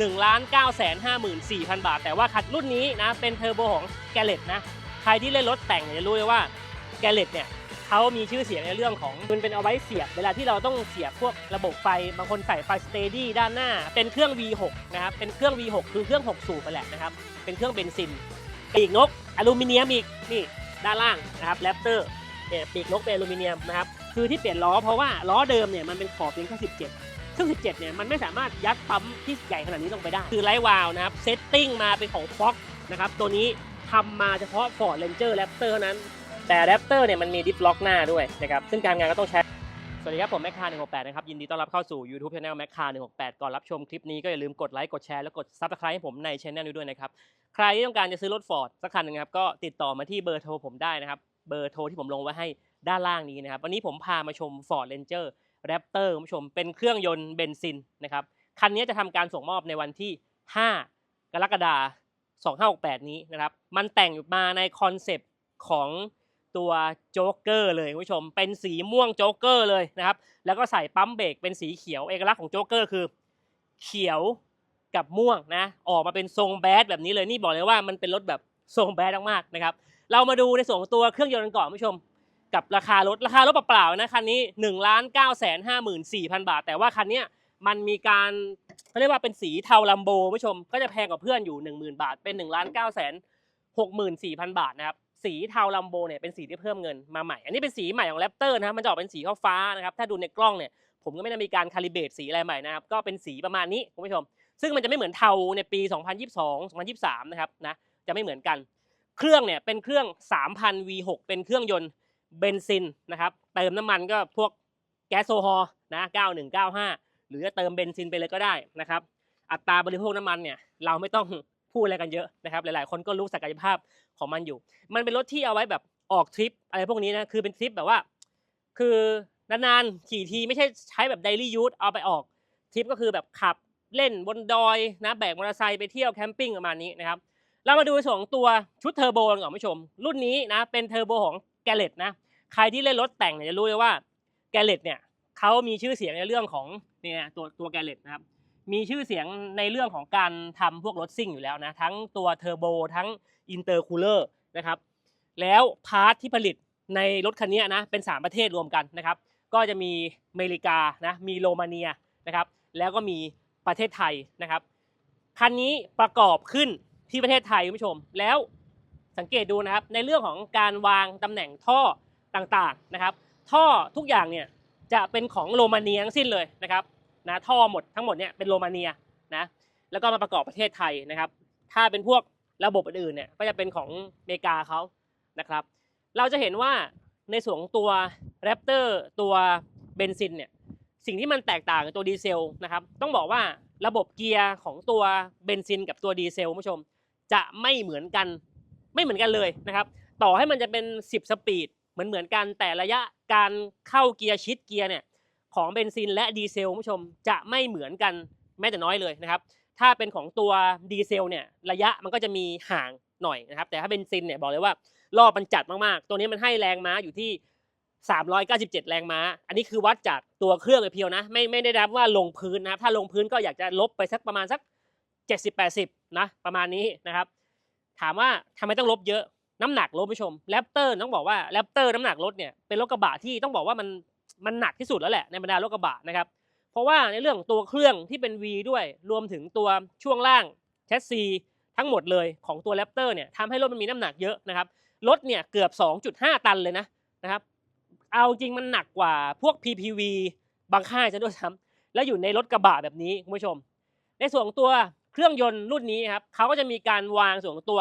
1ล้าน9แสน54,000 บาท แต่ว่าคันรุ่นนี้นะ เป็นเทอร์โบของแกเลตนะ ใครที่เล่นรถแต่งจะรู้เลยว่าแกเลตเนี่ยเขามีชื่อเสียงในเรื่องของมันเป็นเอาไว้เสียบ เวลาที่เราต้องเสียบพวกระบบไฟ บางคนใส่ไฟสเตดี้ด้านหน้า เป็นเครื่อง V6 นะครับ เป็นเครื่อง V6 คือเครื่อง 6 สูบไปแหละนะครับ เป็นเครื่องเบนซิน ปีกนกอลูมิเนียมอีกนี่ด้านล่างนะครับแรปเตอร์เนี่ยปีกนกเป็นอลูมิเนียมนะครับ คือที่เปลี่ยนล้อเพราะว่าล้อเดิมเนี่ยมันเป็นขอบเพียงแค่17 ซึ่ง17 เนี่ย มันไม่สามารถยัดปั๊มที่ใหญ่ขนาดนี้ลงไปได้ คือไลท์วาลวนะครับ เซตติ้งมาเป็นของ Fox นะครับ ตัวนี้ทำมาเฉพาะ Ford Ranger Raptor เท่านั้น แต่ Raptor เนี่ยมันมีดิฟล็อกหน้าด้วยนะครับ ซึ่งการงานก็ต้องใช้ สวัสดีครับ ผมแมคคา168 นะครับ ยินดีต้อนรับเข้าสู่ YouTube Channel แมคคา168 ก่อนรับชมคลิปนี้ก็อย่าลืมกดไลค์กดแชร์และกด Subscribe ให้ผมในช anel นี้ด้วยนะครับ ใครที่ต้องการจะซื้อรถ Ford สักคันหนึงครับก็ติดต่อมาที่เบอร์โทรผมได้นะครับเบอร์โทรที่ผมลงไว้ให้ด้านล่างนี้นะครับวันนี้ผมพามาชม Ford Ranger Raptor คุณผู้ชมเป็นเครื่องยนต์เบนซินนะครับคันนี้จะทำการส่งมอบในวันที่ 5 กรกฎาคม2568 นี้นะครับมันแต่งมาในคอนเซปต์ของตัวโจ๊กเกอร์เลยคุณผู้ชม เป็นสีม่วงโจ๊กเกอร์เลยนะครับ แล้วก็ใส่ปั๊มเบรกเป็นสีเขียวเอกลักษณ์ของโจ๊กเกอร์คือ เขียวกับม่วงนะ ออกมาเป็นทรงแบดแบบนี้เลยนี่บอกเลยว่ามันเป็นรถแบบทรงแบดมากๆนะครับ เรามาดูในส่วนของตัวเครื่องยนต์กันก่อนคุณผู้ชม กับราคารถราคารถเปล่าๆนะคันนี้1นึ่งล้านเก้าแสนห้าหมื่นสี่พันบาท แต่ว่าคันเนี้ยมันมีการเขาเรียกว่าเป็นสีเทาลัมโบคุณผู้ชมก็จะแพงกว่าเพื่อนอยู่ 1 0,000 บาท เป็น1นึ่งล้านเก้าแสนหกหมื่นสี่พันบาทนะครับสีเทาลัมโบเนี่ยเป็นสีที่เพิ่มเงินมาใหม่ อันนี้เป็นสีใหม่ของแรปเตอร์นะครับมันจะออกเป็นสีฟ้านะครับถ้าดูในกล้องเนี่ยผมก็ไม่ได้มีการคาลิเบตสีอะไรใหม่นะครับก็เป็นสีประมาณนี้คุณผู้ชม ซึ่งมันจะไม่เหมือนเทาในปี 2022 2023 นะครับนะจะไม่เหมือนกัน เครื่องเนี่ยเป็นเครื่อง 3,000 V6 เป็นเครื่องยนต์ เบนซินนะครับเติมน้ำมันก็พวกแก๊สโซฮอล์นะ9195 หรือจะเติมเบนซินไปเลยก็ได้นะครับอัตราบริโภคน้ำมันเนี่ยเราไม่ต้องพูดอะไรกันเยอะนะครับหลายๆ คนก็รู้ศักยภาพของมันอยู่ มันเป็นรถที่เอาไว้แบบออกทริปอะไรพวกนี้นะคือเป็นทริปแบบว่า คือนานๆขี่ทีไม่ใช่ใช้แบบไดลี่ยูทเอาไปออกทริปก็คือแบบขับเล่นบนดอยนะแบกมอเตอร์ไซค์ไปเที่ยวแคมปิ้งประมาณนี้นะครับเรามาดูส่วนของตัวชุดเทอร์โบกันก่อนผู้ชม รุ่นนี้นะเป็นเทอร์โบของ แกเลตนะใครที่เล่นรถแต่งเนี่ยจะรู้เลยว่าแกเลตเนี่ยเขามีชื่อเสียงในเรื่องของเนี่ยตัวตัวแกเลตนะครับมีชื่อเสียงในเรื่องของการทำพวกรถซิ่งอยู่แล้วนะทั้งตัวเทอร์โบทั้งอินเตอร์คูลเลอร์นะครับแล้วพาร์ทที่ผลิตในรถคันนี้นะเป็น 3 ประเทศรวมกันนะครับ ก็จะมีอเมริกานะมีโรมาเนียนะครับ แล้วก็มีประเทศไทยนะครับคันนี้ประกอบขึ้นที่ประเทศไทยคุณผู้ชม แล้ว สังเกตดูนะครับ ในเรื่องของการวางตำแหน่งท่อต่างๆนะครับ ท่อทุกอย่างเนี่ยจะเป็นของโรมาเนียทั้งสิ้นเลยนะครับนะท่อหมดทั้งหมดเนี่ยเป็นโรมาเนียนะแล้วก็มาประกอบประเทศไทยนะครับ ถ้าเป็นพวกระบบอื่นๆเนี่ยก็จะเป็นของอเมริกาเขานะครับ เราจะเห็นว่าในส่วนของตัวแรปเตอร์ตัวเบนซินเนี่ยสิ่งที่มันแตกต่างกับตัวดีเซลนะครับ ต้องบอกว่าระบบเกียร์ของตัวเบนซินกับตัวดีเซลคุณผู้ชม จะไม่เหมือนกัน ไม่เหมือนกันเลยนะครับ ต่อให้มันจะเป็น 10 สปีดเหมือนเหมือนกันแต่ระยะการเข้าเกียร์ชิดเกียร์เนี่ยของเบนซินและดีเซลคุณผู้ชมจะไม่เหมือนกันแม้แต่น้อยเลยนะครับ ถ้าเป็นของตัวดีเซลเนี่ยระยะมันก็จะมีห่างหน่อยนะครับ แต่ถ้าเบนซินเนี่ยบอกเลยว่ารอบมันจัดมากๆ ตัวนี้มันให้แรงม้าอยู่ที่ 397 แรงม้า อันนี้คือวัดจากตัวเครื่องเพียวนะ ไม่ไม่ได้รับว่าลงพื้นนะครับ ถ้าลงพื้นก็อยากจะลบไปสักประมาณสัก 70-80นะประมาณนี้นะครับ ถามว่าทำไมต้องลบเยอะ น้ำหนักรถผู้ชมแรปเตอร์ต้องบอกว่าแรปเตอร์น้ำหนักรถเนี่ยเป็นรถกระบะที่ต้องบอกว่ามันมันหนักที่สุดแล้วแหละในบรรดารถกระบะนะครับเพราะว่าในเรื่องของตัวเครื่องที่เป็น V ด้วยรวมถึงตัวช่วงล่างแชสซีทั้งหมดเลยของตัวแรปเตอร์เนี่ยทำให้รถมันมีน้ำหนักเยอะนะครับรถเนี่ยเกือบ 2.5 ตันเลยนะนะครับเอาจริงมันหนักกว่าพวก PPV บางค่ายซะด้วยซ้ำแล้วอยู่ในรถกระบะแบบนี้คุณผู้ชม ในส่วนของตัว เครื่องยนต์รุ่นนี้ครับเขาก็จะมีการวางส่วนของตัว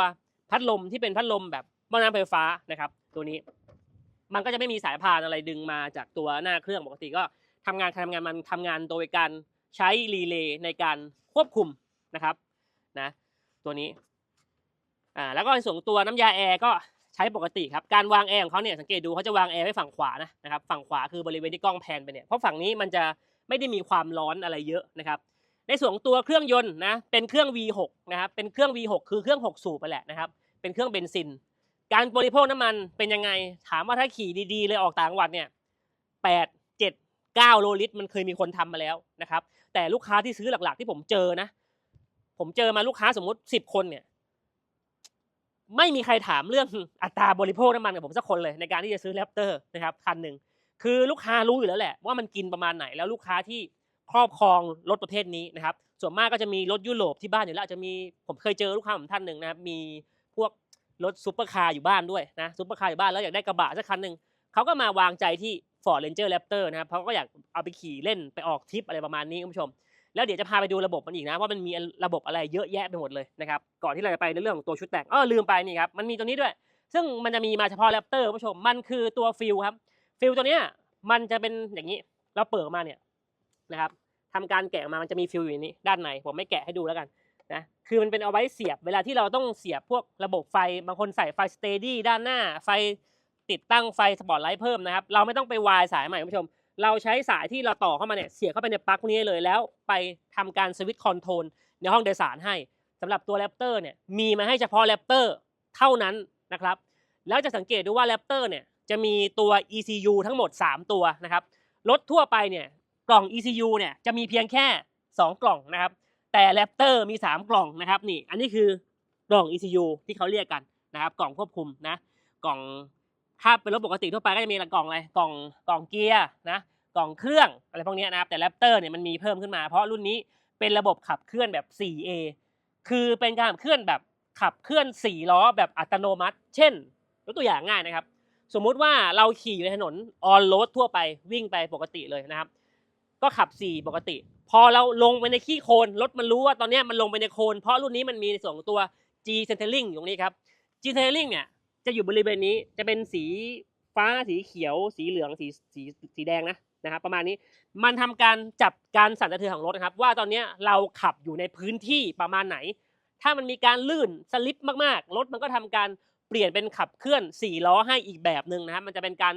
พัดลมที่เป็นพัดลมแบบหม้อน้ำไฟฟ้านะครับตัวนี้ มันก็จะไม่มีสายพานอะไรดึงมาจากตัวหน้าเครื่องปกติก็ทำงานทำงานมันทำงานโดยการใช้รีเลย์ในการควบคุมนะครับนะตัวนี้อ่าแล้วก็ในส่วนของตัวน้ำยาแอร์ก็ใช้ปกติครับการวางแอร์ของเขาเนี่ยสังเกตดูเขาจะวางแอร์ไว้ฝั่งขวานะนะครับฝั่งขวาคือบริเวณที่กล้องแพนไปเนี่ยเพราะฝั่งนี้มันจะไม่ได้มีความร้อนอะไรเยอะนะครับ ในส่วนของตัวเครื่องยนต์นะเป็นเครื่อง V6 นะครับเป็นเครื่อง V6 คือเครื่อง 6 สูบไปแหละนะครับเป็นเครื่องเบนซิน การบริโภคน้ำมันเป็นยังไง ถามว่าถ้าขี่ดีๆ เลยออกต่างจังหวัดเนี่ยแปดเจ็ดเก้าโลลิตร มันเคยมีคนทำมาแล้วนะครับแต่ลูกค้าที่ซื้อหลักๆ ที่ผมเจอนะ ผมเจอมาลูกค้าสมมุติสิบคนเนี่ยไม่มีใครถามเรื่องอัตราบริโภคน้ำมันกับผมสักคนเลยในการที่จะซื้อแรปเตอร์นะครับคันหนึ่งคือลูกค้ารู้อยู่แล้วแหละว่ามันกินประมาณไหนแล้วลูกค้าที่ ครอบครองรถประเภทนี้นะครับ ส่วนมากก็จะมีรถยุโรปที่บ้านอยู่แล้วอาจจะมีผมเคยเจอลูกค้าผมท่านหนึ่งนะครับมีพวกรถซูเปอร์คาร์อยู่บ้านด้วยนะซูเปอร์คาร์อยู่บ้านแล้วอยากได้กระบะสักคันหนึ่งเขาก็มาวางใจที่ Ford Ranger Raptor นะครับเขาก็อยากเอาไปขี่เล่นไปออกทริปอะไรประมาณนี้คุณผู้ชม แล้วเดี๋ยวจะพาไปดูระบบมันอีกนะว่ามันมีระบบอะไรเยอะแยะไปหมดเลยนะครับก่อนที่เราจะไปในเรื่องของตัวชุดแต่งอ้อลืมไปนี่ครับมันมีตัวนี้ด้วย ซึ่งมันจะมีมาเฉพาะแรปเตอร์คุณผู้ชมมันคือตัวฟิลครับฟิลตัวเนี้ยมันจะเป็นอย่างนี้เราเปิดมาเนี่ยนะครับ ทำการแกะออกมามันจะมีฟิลอยู่ในนี้ด้านในผมไม่แกะให้ดูแล้วกันนะคือมันเป็นเอาไว้เสียบเวลาที่เราต้องเสียบพวกระบบไฟบางคนใส่ไฟสเตดี้ด้านหน้า ไฟติดตั้งไฟสปอตไลท์เพิ่มนะครับ เราไม่ต้องไปวายสายใหม่คุณผู้ชม เราใช้สายที่เราต่อเข้ามาเนี่ยเสียบเข้าไปในปลั๊กพวกนี้เลยแล้วไปทำการสวิตช์คอนโทรลในห้องโดยสารให้สำหรับตัวแรปเตอร์เนี่ยมีมาให้เฉพาะแรปเตอร์เท่านั้นนะครับแล้วจะสังเกตดูว่าแรปเตอร์เนี่ยจะมีตัว ECU ทั้งหมด 3 ตัวนะครับรถทั่วไปเนี่ย กล่อง ECU เนี่ยจะมีเพียงแค่ 2 กล่องนะครับ แต่แรปเตอร์มี 3 กล่องนะครับนี่อันนี้คือกล่อง ECU ที่เขาเรียกกันนะครับ กล่องควบคุมนะ กล่องถ้าเป็นรถปกติทั่วไปก็จะมีกล่องอะไรกล่องกล่องเกียร์นะกล่องเครื่องอะไรพวกนี้นะครับแต่แรปเตอร์เนี่ยมันมีเพิ่มขึ้นมา เพราะรุ่นนี้เป็นระบบขับเคลื่อนแบบ 4A คือเป็นการขับเคลื่อนแบบขับเคลื่อน 4 ล้อแบบอัตโนมัติ เช่นยกตัวอย่างง่ายนะครับ สมมุติว่าเราขี่อยู่ในถนนออนโรดทั่วไปวิ่งไปปกติเลยนะครับ ก็ขับ 4 ปกติ พอเราลงไปในขี้โคลนรถมันรู้ว่าตอนนี้มันลงไปในโคลนเพราะรุ่นนี้มันมีในส่วนของตัว G centering อยู่ตรงนี้ครับ G centering เนี่ยจะอยู่บริเวณนี้จะเป็นสีฟ้าสีเขียว สีเหลืองสีสีสีแดงนะนะครับประมาณนี้มันทำการจับการสั่นสะเทือนของรถนะครับ ว่าตอนนี้เราขับอยู่ในพื้นที่ประมาณไหน ถ้ามันมีการลื่นสลิปมากๆ รถมันก็ทำการเปลี่ยนเป็นขับเคลื่อน4ล้อให้อีกแบบหนึ่งนะครับมันจะเป็นการ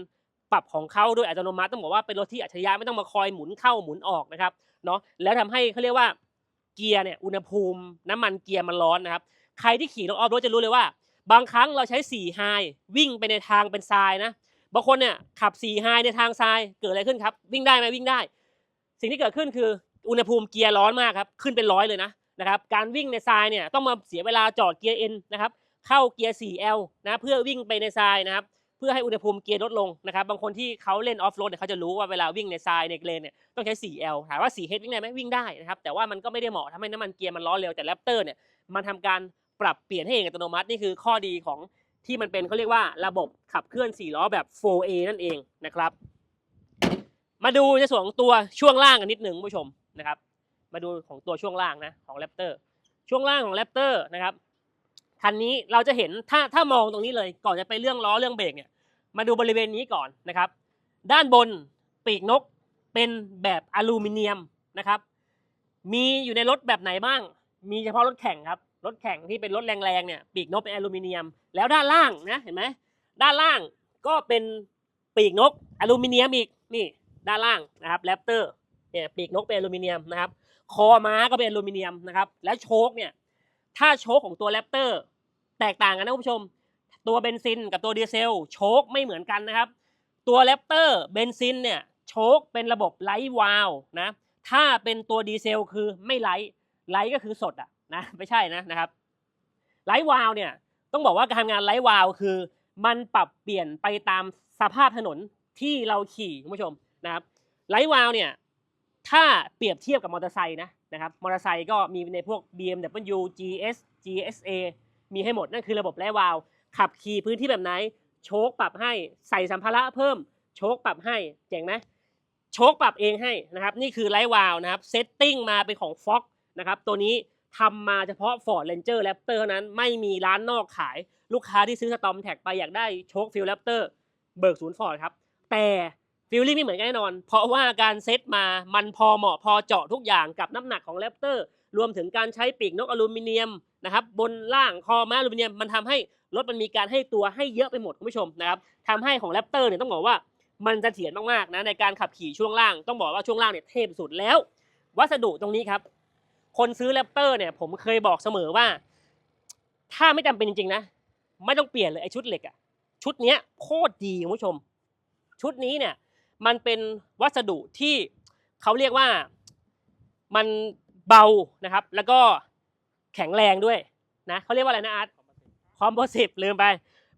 ปรับของเขาโดยอัตโนมัติต้องบอกว่าเป็นรถที่อัจฉริยะไม่ต้องมาคอยหมุนเข้าหมุนออกนะครับเนาะแล้วทำให้เขาเรียกว่าเกียร์เนี่ยอุณหภูมิน้ำมันเกียร์มันร้อนนะครับใครที่ขี่รถออฟโรดจะรู้เลยว่า บางครั้งเราใช้4ไฮวิ่งไปในทางเป็นทรายนะบางคนเนี่ยขับ4ไฮในทางทรายเกิดอะไรขึ้นครับวิ่งได้ไหมวิ่งได้ สิ่งที่เกิดขึ้นคืออุณหภูมิเกียร์ร้อนมากครับขึ้นเป็นร้อยเลยนะนะครับการวิ่งในทรายเนี่ยต้องมาเสียเวลาจอดเกียร์ N นนะครับเข้าเกียร์ 4L นะเพื่อวิ่งไปในทรายนะครับ พื่อให้อุณหภูมิเกียร์ลดลงนะครับ บางคนที่เขาเล่นออฟโรดเนี่ยเขาจะรู้ว่าเวลาวิ่งในทรายในเลนเนี่ยต้องใช้ 4L ถามว่า 4H วิ่งได้ไหมวิ่งได้นะครับ แต่ว่ามันก็ไม่ได้เหมาะทำให้น้ำมันเกียร์มันร้อนเร็ว แต่แรปเตอร์เนี่ยมันทำการปรับเปลี่ยนให้เองอัตโนมัตินี่คือข้อดีของที่มันเป็นเขาเรียกว่าระบบขับเคลื่อน 4 ล้อแบบ 4A นั่นเองนะครับ มาดูในส่วนของตัวช่วงล่างกันนิดหนึ่งผู้ชมนะครับ มาดูของตัวช่วงล่างนะของแรปเตอร์ช่วงล่างของแรปเตอร์นะครับ คันนี้เราจะเห็นถ้าถ้ามองตรงนี้เลย ก่อนจะไปเรื่องล้อเรื่องเบรกเนี่ย มาดูบริเวณนี้ก่อนนะครับ ด้านบนปีกนกเป็นแบบอลูมิเนียมนะครับ มีอยู่ในรถแบบไหนบ้าง มีเฉพาะรถแข่งครับ รถแข่งที่เป็นรถแรงๆเนี่ย ปีกนกเป็นอลูมิเนียม แล้วด้านล่างนะ เห็นไหม ด้านล่างก็เป็นปีกนกอลูมิเนียมอีก นี่ ด้านล่างนะครับแรปเตอร์ เนี่ยปีกนกเป็นอลูมิเนียมนะครับ คอม้าก็เป็นอลูมิเนียมนะครับ แล้วโชคเนี่ย ถ้าโชคของตัวแรปเตอร์ แตกต่างกันนะคุณผู้ชม ตัวเบนซินกับตัวดีเซลโชคไม่เหมือนกันนะครับ ตัวแรปเตอร์เบนซินเนี่ยโชคเป็นระบบไลท์วาลนะถ้าเป็นตัวดีเซลคือไม่ไลท์ไลท์ก็คือสดอะนะไม่ใช่นะนะครับไลท์วาลเนี่ยต้องบอกว่าการทำงานไลท์วาลคือมันปรับเปลี่ยนไปตามสภาพถนนที่เราขี่คุณผู้ชมนะครับไลท์วาลเนี่ยถ้าเปรียบเทียบกับมอเตอร์ไซค์นะนะครับมอเตอร์ไซค์ก็มีในพวก BMW GS GSA มีให้หมดนั่นคือระบบไลท์วาลวขับขี่พื้นที่แบบไหน โชคปรับให้ใส่สัมภาระเพิ่ม โชคปรับให้เจ๋งไหมโชคปรับเองให้นะครับนี่คือไลท์วาลนะครับเซตติ้งมาเป็นของ Fox นะครับตัวนี้ทำมาเฉพาะ Ford Ranger Raptor เท่านั้นไม่มีร้านนอกขายลูกค้าที่ซื้อสตอมแท็กไปอยากได้โชคฟิลแรปเตอร์เบิกศูนย์ฟอร์ดครับแต่ฟิลลิ่งไม่เหมือนกันแน่นอน เพราะว่าการเซตมามันพอเหมาะพอเจาะทุกอย่างกับน้ำหนักของแรปเตอร์รวมถึงการใช้ปีกนกอลูมิเนียม นะครับบนล่างคอม้าอลูมิเนียมมันทำให้รถมันมีการให้ตัวให้เยอะไปหมดคุณผู้ชมนะครับทำให้ของแรปเตอร์เนี่ยต้องบอกว่ามันจะเถียรมากๆนะในการขับขี่ช่วงล่างต้องบอกว่าช่วงล่างเนี่ยเทพสุดแล้ว วัสดุตรงนี้ครับ คนซื้อแรปเตอร์เนี่ยผมเคยบอกเสมอว่า ถ้าไม่จำเป็นจริงๆนะ ไม่ต้องเปลี่ยนเลยไอชุดเหล็กอะชุดเนี้ยโคตรดีคุณผู้ชม ชุดนี้เนี่ยมันเป็นวัสดุที่เขาเรียกว่ามันเบานะครับ แล้วก็ แข็งแรงด้วยนะเขาเรียกว่าอะไรนะอาร์ตคอมโพสิตลืมไป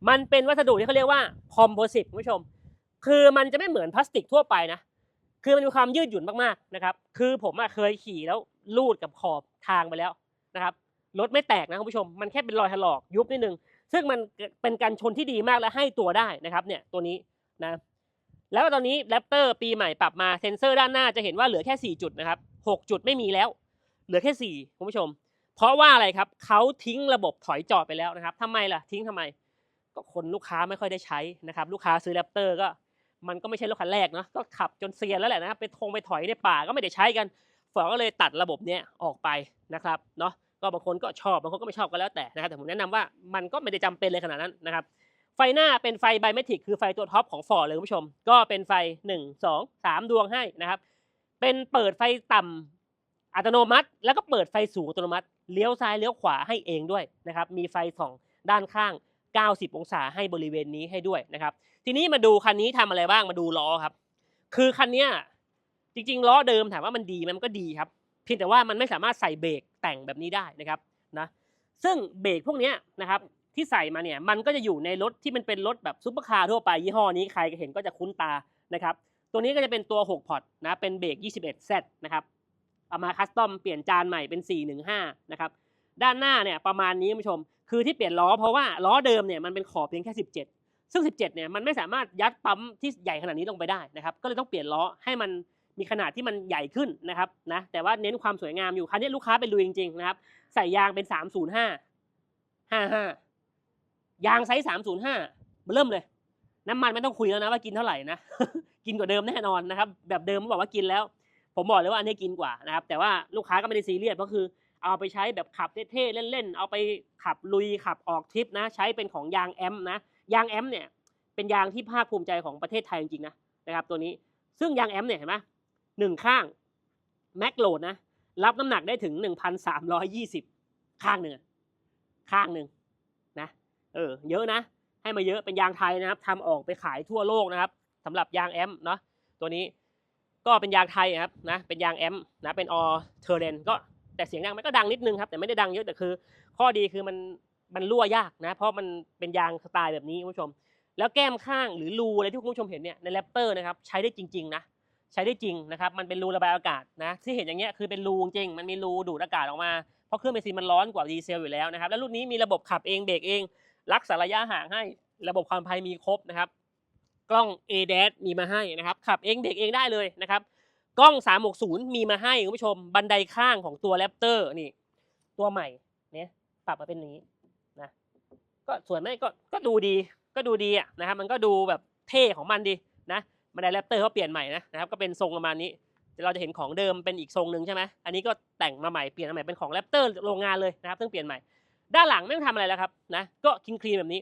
มันเป็นวัสดุที่เขาเรียกว่าคอมโพสิตคุณผู้ชม คือมันจะไม่เหมือนพลาสติกทั่วไปนะ คือมันมีความยืดหยุ่นมากๆนะครับ คือผมอเคยขี่แล้วลูดกับขอบทางไปแล้วนะครับรถไม่แตกนะคุณผู้ชม มันแค่เป็นรอยถลอกยุบนิดนึง ซึ่งมันเป็นการชนที่ดีมากและให้ตัวได้นะครับเนี่ยตัวนี้นะ แล้วตอนนี้แรปเตอร์ปีใหม่ปรับมาเซ็นเซอร์ด้านหน้าจะเห็นว่าเหลือแค่ 4 จุดนะครับ 6 จุดไม่มีแล้ว เหลือแค่ 4 คุณผู้ชม เพราะว่าอะไรครับเขาทิ้งระบบถอยจอดไปแล้วนะครับทำไมล่ะทิ้งทำไม ก็คนลูกค้าไม่ค่อยได้ใช้นะครับ ลูกค้าซื้อแรปเตอร์ก็มันก็ไม่ใช่รถคันแรกเนาะก็ขับจนเซียนแล้วแหละนะครับไปทงไปถอยในป่าก็ไม่ได้ใช้กันฝอก็เลยตัดระบบเนี้ยออกไปนะครับเนาะก็บางคนก็ชอบบางคนก็ไม่ชอบก็แล้วแต่นะครับแต่ผมแนะนำว่ามันก็ไม่ได้จำเป็นเลยขนาดนั้นนะครับไฟหน้าเป็นไฟไบเมทริกคือไฟตัวท็อปของฟอร์ดเลยคุณผู้ชม ก็เป็นไฟ 1 2 3 ดวงให้นะครับเป็นเปิดไฟต่ำ อัตโนมัติ แล้วก็เปิดไฟสูงอัตโนมัติเลี้ยวซ้ายเลี้ยวขวาให้เองด้วยนะครับมีไฟส่องด้านข้าง 90 องศาให้บริเวณนี้ให้ด้วยนะครับ ทีนี้มาดูคันนี้ทำอะไรบ้างมาดูล้อครับ คือคันนี้จริงๆล้อเดิมถามว่ามันดีไหมมันก็ดีครับเพียงแต่ว่ามันไม่สามารถใส่เบรกแต่งแบบนี้ได้นะครับนะซึ่งเบรกพวกนี้นะครับที่ใส่มาเนี่ยมันก็จะอยู่ในรถที่มันเป็นรถแบบซุปเปอร์คาร์ทั่วไปยี่ห้อนี้ใครก็เห็นก็จะคุ้นตานะครับตัวนี้ก็จะเป็นตัว 6 พอร์ตนะเป็นเบรก 21Z นะครับ เอามาคัสตอมเปลี่ยนจานใหม่เป็น 415 นะครับ ด้านหน้าเนี่ยประมาณนี้คุณผู้ชม คือที่เปลี่ยนล้อเพราะว่าล้อเดิมเนี่ยมันเป็นขอบเพียงแค่ 17 ซึ่ง 17 เนี่ยมันไม่สามารถยัดปั๊มที่ใหญ่ขนาดนี้ลงไปได้นะครับ ก็เลยต้องเปลี่ยนล้อให้มันมีขนาดที่มันใหญ่ขึ้นนะครับนะ แต่ว่าเน้นความสวยงามอยู่คันนี้ลูกค้าเป็นลุยจริงๆนะครับ ใส่ยางเป็น 305 55 ยางไซส์ 305 เริ่มเลย น้ำมันไม่ต้องคุยแล้วนะว่ากินเท่าไหร่นะ กินกว่าเดิมแน่นอนนะครับ แบบเดิมบอกว่ากินแล้ว ผมบอกเลยว่าอันนี้กินกว่านะครับ แต่ว่าลูกค้าก็ไม่ได้ซีเรียสก็คือ เอาไปใช้แบบขับเท่ๆเล่นๆ เอาไปขับลุยขับออกทริปนะ ใช้เป็นของยางแอมนะ ยางแอมเนี่ยเป็นยางที่ภาคภูมิใจของประเทศไทยจริงๆนะนะครับตัวนี้ ซึ่งยางแอมเนี่ยเห็นไหมหนึ่งข้างแม็กโหลดนะรับน้ำหนักได้ถึง 1,320 ข้างหนึ่งข้างหนึ่งนะเออเยอะนะ ให้มาเยอะเป็นยางไทยนะครับทำออกไปขายทั่วโลกนะครับสำหรับยางแอมเนาะตัวนี้ ก็เป็นยางไทยครับนะเป็นยางแอมนะเป็นออเทอร์เรนก็แต่เสียงดังมันก็ดังนิดนึงครับแต่ไม่ได้ดังเยอะแต่คือ ข้อดีคือมันมันรั่วยากนะ เพราะมันเป็นยางสไตล์แบบนี้คุณผู้ชม แล้วแก้มข้างหรือรูอะไรที่คุณผู้ชมเห็นเนี่ยในแรปเตอร์นะครับใช้ได้จริง ๆ นะ ใช้ได้จริงนะครับ มันเป็นรูระบายอากาศนะ ที่เห็นอย่างเงี้ยคือเป็นรูจริง มันมีรูดูดอากาศออกมาเพราะเครื่องเบนซินมันร้อนกว่าดีเซลอยู่แล้วนะครับ แล้วรุ่นนี้มีระบบขับเองเบรกเอง รักษาระยะห่างให้ระบบความภัยมีครบนะครับ กล้อง a d a s มีมาให้นะครับขับเองเบรกเองได้เลยนะครับกล้อง 360 มีมาให้คุณผู้ชมบันไดข้างของตัวแรปเตอร์นี่ ตัวใหม่เนี่ยปรับมาเป็นนี้นะก็ส่วนไม่ก็ก็ดูดีก็ดูดีอะนะครับมันก็ดูแบบเท่ของมันดีนะบันไดแรปเตอร์เขาเปลี่ยนใหม่นะนะครับก็เป็นทรงประมาณนี้เดี๋ยวเราจะเห็นของเดิมเป็นอีกทรงหนึ่งใช่ไหมอันนี้ก็แต่งมาใหม่เปลี่ยนมาใหม่เป็นของแรปเตอร์โรงงานเลยนะครับซึ่งเปลี่ยนใหม่ ด้านหลังไม่ต้องทำอะไรแล้วครับนะก็คลีนคลีนแบบนี้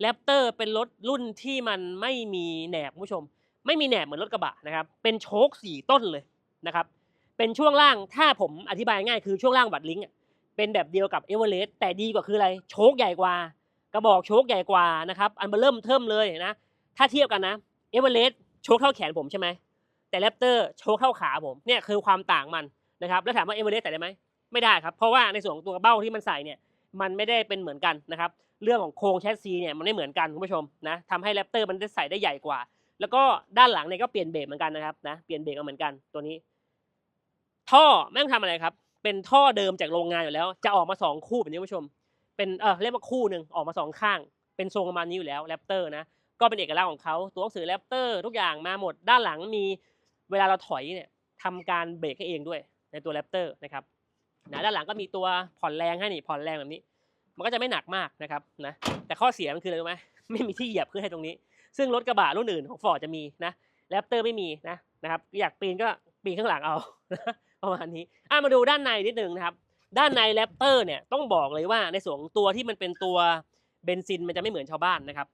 แรปเตอร์เป็นรถรุ่นที่มันไม่มีแหนบผู้ชม ไม่มีแหนบเหมือนรถกระบะนะครับ เป็นโชคสี่ต้นเลยนะครับ เป็นช่วงล่างถ้าผมอธิบายง่ายคือช่วงล่างบัดลิงก์เป็นแบบเดียวกับเอเวอเรสต์แต่ดีกว่าคืออะไรโชคใหญ่กว่า กระบอกโชคใหญ่กว่านะครับอันเบอร์เริ่มเทิมเลยนะ ถ้าเทียบกันนะเอเวอเรสต์โชคเท่าแขนผมใช่ไหมแต่แรปเตอร์โชคเท่าขาผมเนี่ยคือความต่างมันนะครับแล้วถามว่าเอเวอเรสต์ใส่ได้ไหมไม่ได้ครับเพราะว่าในส่วนของตัวเบ้าที่มันใส่เนี่ยมันไม่ได้เป็นเหมือนกันนะครับ เรื่องของโครงแชสซีเนี่ยมันไม่เหมือนกันคุณผู้ชมนะทำให้แรปเตอร์มันได้ใส่ได้ใหญ่กว่า แล้วก็ด้านหลังเนี่ยก็เปลี่ยนเบรกเหมือนกันนะครับนะเปลี่ยนเบรกมาเหมือนกันตัวนี้ ท่อไม่งทำอะไรครับ เป็นท่อเดิมจากโรงงานอยู่แล้ว จะออกมาสองคู่แบบนี้คุณผู้ชม เป็นเออเรียกว่าคู่หนึ่งออกมาสองข้าง เป็นทรงประมาณนี้อยู่แล้วแรปเตอร์นะก็เป็นเอกลักษณ์ของเขาตัวหนังสือแรปเตอร์ทุกอย่างมาหมดด้านหลังมีเวลาเราถอยเนี่ยทำการเบรกให้เองด้วยในตัวแรปเตอร์นะครับนะด้านหลังก็มีตัวผ่อนแรงให้นี่ผ่อนแรงแบบนี้ มันก็จะไม่หนักมากนะครับนะแต่ข้อเสียมันคืออะไรรู้ไหมไม่มีที่เหยียบขึ้นให้ตรงนี้ ซึ่งรถกระบะรุ่นอื่นของฟอร์ดจะมีนะแรปเตอร์ไม่มีนะนะครับอยากปีนก็ปีนข้างหลังเอาประมาณนี้อะมาดูด้านในนิดนึงนะครับด้านในแรปเตอร์เนี่ยต้องบอกเลยว่าในส่วนตัวที่มันเป็นตัวเบนซินมันจะไม่เหมือนชาวบ้านนะครับ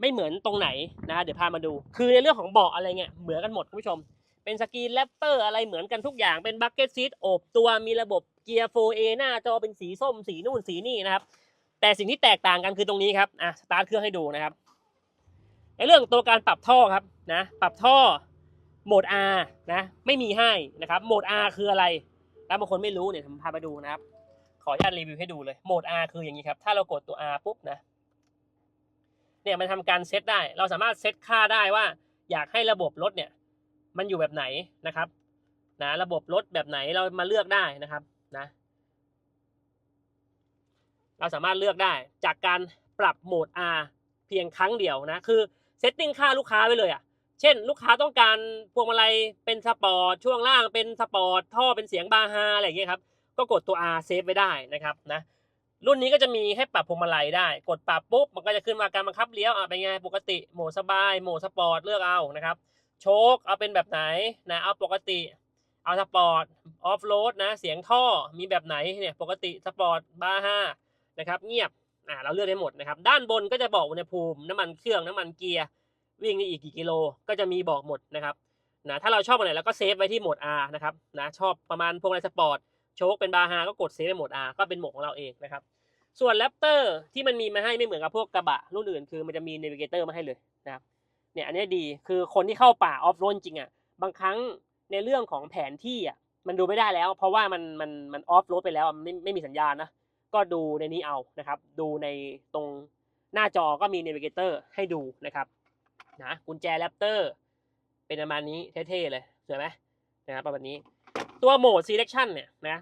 ไม่เหมือนตรงไหนนะเดี๋ยวพามาดู คือในเรื่องของเบาะอะไรเงี้ยเหมือนกันหมดคุณผู้ชม เป็นสกรีนแรปเตอร์อะไรเหมือนกันทุกอย่างเป็นบักเก็ตซีทโอบตัวมีระบบเกียร์ 4A หน้าจอเป็นสีส้มสีนู่นสีนี่นะครับ แต่สิ่งที่แตกต่างกันคือตรงนี้ครับอะสตาร์ทเครื่องให้ดูนะครับในเรื่องตัวการปรับท่อครับนะปรับท่อโหมด R นะไม่มีให้นะครับโหมด R คืออะไร แล้วบางคนไม่รู้เนี่ยผมพาไปดูนะครับ ขออนุญาตรีวิวให้ดูเลยโหมด R คืออย่างนี้ครับ ถ้าเรากดตัว R ปุ๊บนะเนี่ยมันทำการเซตได้ เราสามารถเซตค่าได้ว่า อยากให้ระบบรถเนี่ย มันอยู่แบบไหนนะครับนะระบบรถแบบไหนเรามาเลือกได้นะครับนะ เราสามารถเลือกได้จากการปรับโหมด R เพียงครั้งเดียวนะคือเซตติ้งค่าลูกค้าไว้เลยอะเช่น ลูกค้าต้องการพวงมาลัยเป็นสปอร์ตช่วงล่างเป็นสปอร์ตท่อเป็นเสียงบาฮาอะไรอย่างเงี้ยครับก็กดตัว R เซฟไว้ได้นะครับนะรุ่นนี้ก็จะมีให้ปรับพวงมาลัยได้ กดปรับปุ๊บมันก็จะขึ้นว่าการบังคับเลี้ยวอะเป็นไงปกติโหมดสบายโหมดสปอร์ตเลือกเอานะครับ โชคเอาเป็นแบบไหนนะเอาปกติ เอาสปอร์ตออฟโรดนะเสียงท่อมีแบบไหนเนี่ยปกติสปอร์ตบาร์ห้านะครับเงียบอ่าเราเลือกได้หมดนะครับด้านบนก็จะบอกอุณหภูมิน้ำมันเครื่องน้ำมันเกียร์วิ่งได้อีกกี่กิโลก็จะมีบอกหมดนะครับนะถ้าเราชอบอันไหนเราก็เซฟไว้ที่โหมด R นะครับนะชอบประมาณพวงมาลัยสปอร์ตโชคเป็นบาร์ห้าก็กดเซฟในโหมด R ก็เป็นโหมดของเราเองนะครับส่วนแรปเตอร์ที่มันมีมาให้ไม่เหมือนกับพวกกระบะรุ่นอื่นคือมันจะมี n น v ิเกเตอร์มาให้เลยนะครับ เนี่ยอันนี้ดีคือคนที่เข้าป่าออฟโรดจริงอะบางครั้งในเรื่องของแผนที่อะมันดูไม่ได้แล้ว เพราะว่ามันมันมันออฟโรดไปแล้วไม่ไม่มีสัญญาณนะก็ดูในนี้เอานะครับ ดูในตรงหน้าจอก็มี n น v ิเกเตอร์ให้ดูนะครับนะกุญแจแรปเตอร์เป็นประมาณนี้เท่ๆเลยสวยไหมนะครับประมาณนี้ตัวโหมด selection เนี่ยนะ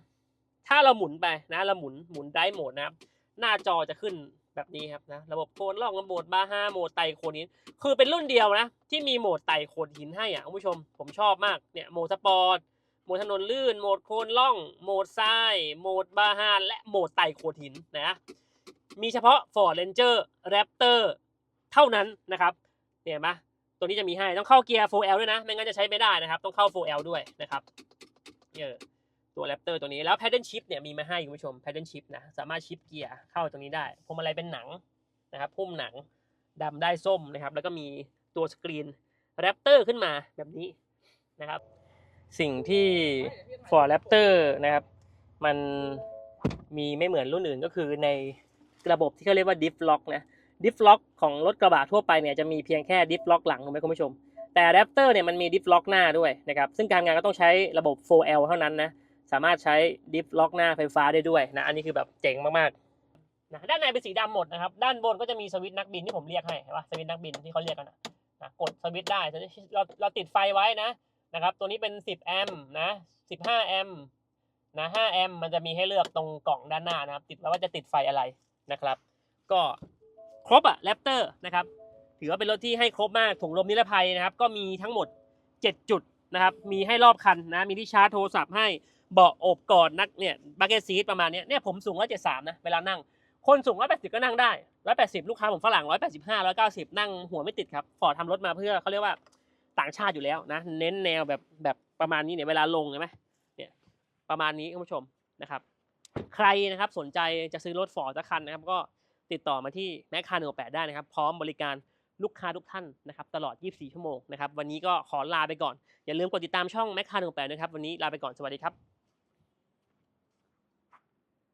ถ้าเราหมุนไปนะเราหมุนหมุนได้โหมดนะครับ หน้าจอจะขึ้น แบบนี้ครับนะระบบโคนล่องระบบบาร์ห้าโหมดไตโคนหิน คือเป็นรุ่นเดียวนะ ที่มีโหมดไตโคนหินให้อะคุณผู้ชมผมชอบมากเนี่ยโหมดสปอร์ตโหมดถนนลื่นโหมดโคนล่องโหมดทรายโหมดบาร์ห้าและโหมดไตโคนหินนะมีเฉพาะ Ford Ranger Raptor เท่านั้นนะครับเนี่ยเห็นไหมตัวนี้จะมีให้ต้องเข้าเกียร์ 4L ด้วยนะ ไม่งั้นจะใช้ไม่ได้นะครับ ต้องเข้า 4L ด้วยนะครับเออ ตัวแรปเตอร์ตัวนี้แล้ว paddle shift เนี่ยมีมาให้คุณผู้ชม paddle shift นะสามารถชิปเกียร์เข้าตรงนี้ได้พวงมาลัยเป็นหนังนะครับพุ่มหนังดำได้ส้มนะครับ แล้วก็มีตัวสกรีนแรปเตอร์ขึ้นมาแบบนี้นะครับ สิ่งที่ Ford Raptor นะครับ มันมีไม่เหมือนรุ่นอื่นก็คือในระบบที่เขาเรียกว่า diff lock นะ diff lock ของรถกระบะทั่วไปเนี่ยจะมีเพียงแค่ diff lock หลังถูกไหมคุณผู้ชม แต่ Raptor เนี่ยมันมี diff lock หน้าด้วยนะครับ ซึ่งการงานก็ต้องใช้ระบบ 4L เท่านั้นนะ สามารถใช้ดิฟล็อกหน้าไฟฟ้าได้ด้วยนะ อันนี้คือแบบเจ๋งมากๆนะด้านในเป็นสีดำหมดนะครับ ด้านบนก็จะมีสวิตช์นักบินที่ผมเรียกให้เห็นปะสวิตช์นักบินที่เขาเรียกกันนะนะกดสวิตช์ได้เราเราติดไฟไว้นะนะครับ ตัวนี้เป็น 10 แอมป์นะ15 แอมป์นะ5แอมป์มันจะมีให้เลือกตรงกล่องด้านหน้านะครับ ติดแล้วว่าจะติดไฟอะไรนะครับ ก็ครบอะแรปเตอร์นะครับ ถือว่าเป็นรถที่ให้ครบมากถุงลมนิรภัยนะครับ ก็มีทั้งหมด 7 จุดนะครับ มีให้รอบคันนะ มีที่ชาร์จโทรศัพท์ให้ เบาะอบกอดนักเนี่ยบักเก็ตซีทประมาณนี้เนี่ยผมสูง173นะเวลานั่ง คนสูง180ก็นั่งได้180ลูกค้าผมฝรั่ง185 190นั่งหัวไม่ติดครับฟอร์ดทำรถมาเพื่อเขาเรียกว่าต่างชาติอยู่แล้วนะ เน้นแนวแบบแบบประมาณนี้เนี่ยเวลาลงใช่ไหมเนี่ยประมาณนี้คุณผู้ชมนะครับ ใครนะครับสนใจจะซื้อรถฟอร์ดสักคันนะครับ ก็ติดต่อมาที่แมคคาร์หนึ่งแปดได้นะครับ พร้อมบริการลูกค้าทุกท่านนะครับตลอด 24 ชั่วโมงนะครับ วันนี้ก็ขอลาไปก่อน อย่าลืมกดติดตามช่องแมคคาร์หนึ่งแปดนะครับ วันนี้ลาไปก่อนสวัสดีครับ